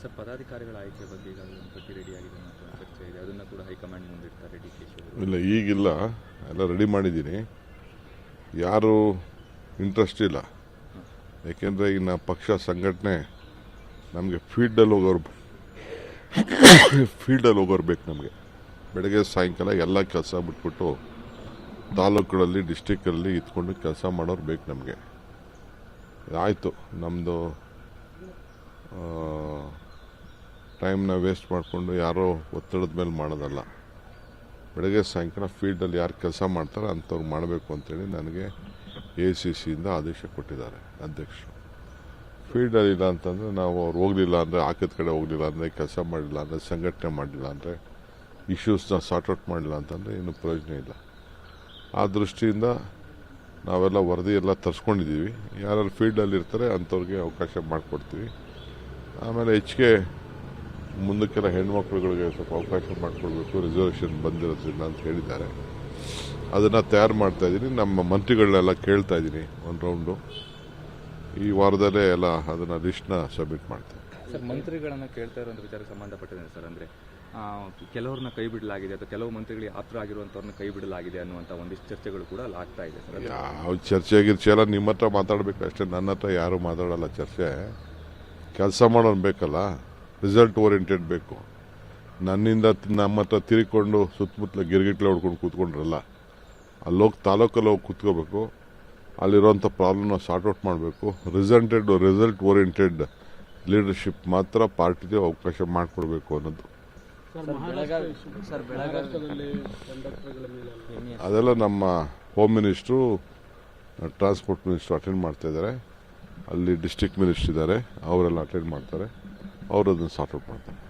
Sir, ಪದಾಧಿಕಾರಿಗಳ ಆಯ್ಕೆ ಬಗ್ಗೆ ರೆಡಿ ಆಗಿದೆ ಅನ್ನೋ ಒಂದು ಇದೆ. ಅದನ್ನು ಕೂಡ ಹೈಕಮಾಂಡ್ ಮುಂದಿಡ್ತಾರೆ ಡಿ ಕೆ ಇಲ್ಲ, ಈಗಿಲ್ಲ. ಎಲ್ಲ ರೆಡಿ ಮಾಡಿದ್ದೀನಿ. ಯಾರು ಇಂಟ್ರೆಸ್ಟ್ ಇಲ್ಲ. ಯಾಕೆಂದರೆ ಇನ್ನು ಪಕ್ಷ ಸಂಘಟನೆ ನಮಗೆ ಫೀಲ್ಡಲ್ಲಿ ಹೋಗೋರು ಫೀಲ್ಡಲ್ಲಿ ಹೋಗೋರು ಬೇಕು ನಮಗೆ. ಬೆಳಗ್ಗೆ ಸಾಯಂಕಾಲ ಎಲ್ಲ ಕೆಲಸ ಬಿಟ್ಬಿಟ್ಟು ತಾಲೂಕುಗಳಲ್ಲಿ ಡಿಸ್ಟಿಕ್ಕಲ್ಲಿ ಇದ್ಕೊಂಡು ಕೆಲಸ ಮಾಡೋರು ಬೇಕು ನಮಗೆ. ಆಯಿತು. ನಮ್ಮದು ಟೈಮ್ನ ವೇಸ್ಟ್ ಮಾಡಿಕೊಂಡು ಯಾರೋ ಒತ್ತಡದ ಮೇಲೆ ಮಾಡೋದಲ್ಲ. ಬೆಳಗ್ಗೆ ಸಾಯಂಕಾಲ ಫೀಲ್ಡಲ್ಲಿ ಯಾರು ಕೆಲಸ ಮಾಡ್ತಾರೆ ಅಂಥವ್ರು ಮಾಡಬೇಕು ಅಂತೇಳಿ ನನಗೆ ಎ ಸಿ ಸಿಯಿಂದ ಆದೇಶ ಕೊಟ್ಟಿದ್ದಾರೆ ಅಧ್ಯಕ್ಷರು. ಫೀಲ್ಡಲ್ಲಿ ಇಲ್ಲ ಅಂತಂದರೆ ನಾವು ಅವ್ರು ಹೋಗಲಿಲ್ಲ ಅಂದರೆ ಹಾಕಿದ ಕಡೆ ಹೋಗಲಿಲ್ಲ ಅಂದರೆ ಕೆಲಸ ಮಾಡಲಿಲ್ಲ ಅಂದರೆ ಸಂಘಟನೆ ಮಾಡಲಿಲ್ಲ ಅಂದರೆ ಇಶ್ಯೂಸ್ನ ಸಾರ್ಟ್ಔಟ್ ಮಾಡಲಿಲ್ಲ ಅಂತಂದರೆ ಇನ್ನೂ ಪ್ರಯೋಜನ ಇಲ್ಲ. ಆ ದೃಷ್ಟಿಯಿಂದ ನಾವೆಲ್ಲ ವರದಿ ಎಲ್ಲ ತರಿಸ್ಕೊಂಡಿದ್ದೀವಿ. ಯಾರು ಫೀಲ್ಡಲ್ಲಿ ಇರ್ತಾರೆ ಅಂಥವ್ರಿಗೆ ಅವಕಾಶ ಮಾಡಿಕೊಡ್ತೀವಿ. ಆಮೇಲೆ ಹೆಚ್ಚಿಗೆ ಮುಂದಕ್ಕೆಲ್ಲ ಹೆಣ್ಮಕ್ಳುಗಳಿಗೆ ಸ್ವಲ್ಪ ಅವಕಾಶ ಮಾಡಿಕೊಡ್ಬೇಕು ರಿಸರ್ವೇಷನ್ ಬಂದಿರೋದ್ರಿಂದ ಅಂತ ಹೇಳಿದ್ದಾರೆ. ಅದನ್ನು ತಯಾರು ಮಾಡ್ತಾ ಇದ್ದೀನಿ. ನಮ್ಮ ಮಂತ್ರಿಗಳನ್ನೆಲ್ಲ ಕೇಳ್ತಾ ಇದ್ದೀನಿ ಒಂದು ರೌಂಡು ಈ ವಾರದಲ್ಲೇ ಎಲ್ಲ ಅದನ್ನು ಲಿಸ್ಟ್ನ ಸಬ್ಮಿಟ್ ಮಾಡ್ತೀನಿ. ಸರ್ ಮಂತ್ರಿಗಳನ್ನು ಕೇಳ್ತಾ ಇರೋ ವಿಚಾರ ಸಂಬಂಧಪಟ್ಟಿದೆ ಸರ್ ಅಂದರೆ ಕೆಲವ್ರನ್ನ ಕೈ ಬಿಡಲಾಗಿದೆ ಅಥವಾ ಕೆಲವು ಮಂತ್ರಿಗಳಿಗೆ ಆಪ್ತರ ಆಗಿರುವಂಥವ್ರನ್ನ ಕೈ ಬಿಡಲಾಗಿದೆ ಅನ್ನುವಂಥ ಒಂದಿಷ್ಟು ಚರ್ಚೆಗಳು ಕೂಡ ಅಲ್ಲಿ ಆಗ್ತಾ ಇದೆ ಸರ್ ಯಾವ ಚರ್ಚೆ ಆಗಿರ್ಚೆ ಎಲ್ಲ ನಿಮ್ಮ ಹತ್ರ ಮಾತಾಡಬೇಕು ಅಷ್ಟೇ. ನನ್ನ ಹತ್ರ ಯಾರೂ ಮಾತಾಡಲ್ಲ ಚರ್ಚೆ. ಕೆಲಸ ಮಾಡೋನು ಬೇಕಲ್ಲ. ರಿಸಲ್ಟ್ ಓರಿಯೆಂಟೆಡ್ ಬೇಕು. ನನ್ನಿಂದ ನಮ್ಮ ಹತ್ರ ತಿರ್ಕೊಂಡು ಸುತ್ತಮುತ್ತಲ ಗಿರ್ಗಿಟ್ಲೆ ಹೊಡ್ಕೊಂಡು ಕೂತ್ಕೊಂಡ್ರಲ್ಲ ಅಲ್ಲೋಗಿ ತಾಲೂಕಲ್ಲಿ ಹೋಗಿ ಕೂತ್ಕೋಬೇಕು ಅಲ್ಲಿರೋಂಥ ಪ್ರಾಬ್ಲಮ್ನ ಸಾರ್ಟ್ ಔಟ್ ಮಾಡಬೇಕು. ರಿಸಲ್ಟೆಡ್ ರಿಸಲ್ಟ್ ಓರಿಯೆಂಟೆಡ್ ಲೀಡರ್ಶಿಪ್ ಮಾತ್ರ ಪಾರ್ಟಿಗೆ ಅವಕಾಶ ಮಾಡಿಕೊಡ್ಬೇಕು ಅನ್ನೋದು. ಅದೆಲ್ಲ ನಮ್ಮ home minister transport minister attend ಮಾಡ್ತಾ ಇದ್ದಾರೆ. ಅಲ್ಲಿ ಡಿಸ್ಟಿಕ್ ಮಿನಿಸ್ಟರ್ ಇದ್ದಾರೆ ಅವರೆಲ್ಲ ಅಟೆಂಡ್ ಮಾಡ್ತಾರೆ. ಅವರು ಅದನ್ನು ಸಾರ್ಟ್ ಔಟ್ ಮಾಡ್ತಾರೆ